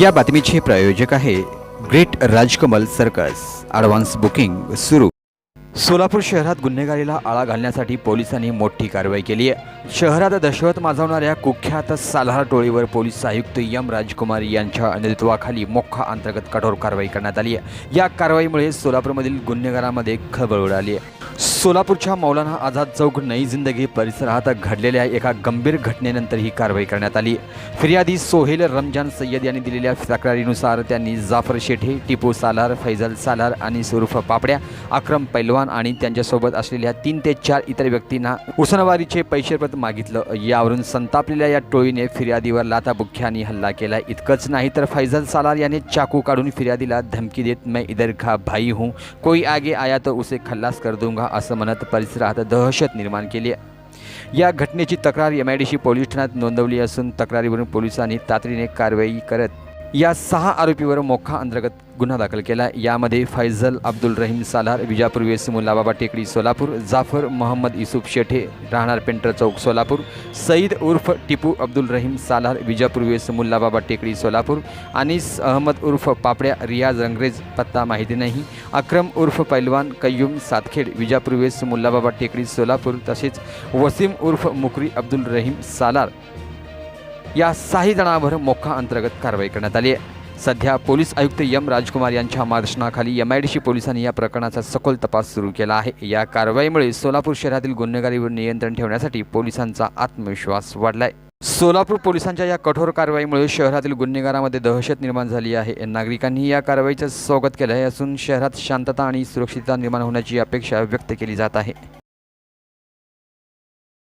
या बातमीचे प्रायोजक आहे great Rajkamal circus. Advance booking सुरू. सोलापूर शहरात गुन्हेगारीला आळा घालण्यासाठी पोलिसांनी मोठी कारवाई केली आहे. शहरात दहशत माजवणाऱ्या कुख्यात साल्हार टोळीवर पोलीस आयुक्त यम राजकुमार यांच्या नेतृत्वाखाली मोखा अंतर्गत कठोर कारवाई करण्यात आली आहे. या कारवाईमुळे सोलापूरमधील गुन्हेगारामध्ये खळबळ उडाली आहे. सोलापूरच्या मौलाना आझाद चौक नई जिंदगी परिसरात घडलेल्या एका गंभीर घटनेनंतर ही कारवाई करण्यात आली. फिर्यादी सोहेल रमजान सय्यद यांनी दिलेल्या तक्रारीनुसार त्यांनी जाफर शेठे टिपू सालार फैजल सालार आणि सुरुफ पापड्या अक्रम पैलवान आणि त्यांच्यासोबत असलेल्या तीन ते चार इतर व्यक्तींना उसनवारीचे पैसेपत मागितलं. यावरून संतापलेल्या या टोळीने फिर्यादीवर लाताबुख्यानी हल्ला केला. इतकंच नाही तर फैजल सालार याने चाकू काढून फिर्यादीला धमकी देत मैं इधर का भाई हूँ कोई आगे आया तो उसे खल्लास कर दूंगा असं म्हणत परिसरात दहशत निर्माण केली आहे. या घटनेची तक्रार M I D C police ठाण्यात नोंदवली असून तक्रारीवरून पोलिसांनी तातडीने कारवाई करत या सहा आरोपीवर मोखा अंतर्गत गुन्हा दाखल केला. यामध्ये फैजल अब्दुल रहीम सालार विजापूर वेस मुल्लाबाबा टेकडी सोलापूर जाफर मोहम्मद युसुफ शेठे राहणार पेंटर चौक सोलापूर सईद उर्फ टिपू अब्दुल रहीम सालार विजापूर वेस मुल्लाबाबा टेकडी सोलापूर अनिस अहमद उर्फ पापड्या रियाज रंगरेज पत्ता माहिती नाही अक्रम उर्फ पैलवान कय्यूम सातखेड विजापूरवेस मुल्लाबाबा टेकडी सोलापूर तसेच वसीम उर्फ मुकरी अब्दुल रहीम सालार या सहा जणांवर मोखा अंतर्गत कारवाई करण्यात आली आहे. सध्या पोलीस आयुक्त एम राजकुमार यांच्या मार्गदर्शनाखाली एम आय डी सी पोलिसांनी या प्रकरणाचा सखोल तपास सुरू केला आहे. या कारवाईमुळे सोलापूर शहरातील गुन्हेगारीवर नियंत्रण ठेवण्यासाठी पोलिसांचा आत्मविश्वास वाढलाय. सोलापूर पोलिसांच्या या कठोर कारवाईमुळे शहरातील गुन्हेगारामध्ये दहशत निर्माण झाली आहे. नागरिकांनी या कारवाईचं स्वागत केलं आहे असून शहरात शांतता आणि सुरक्षितता निर्माण होण्याची अपेक्षा व्यक्त केली जात आहे.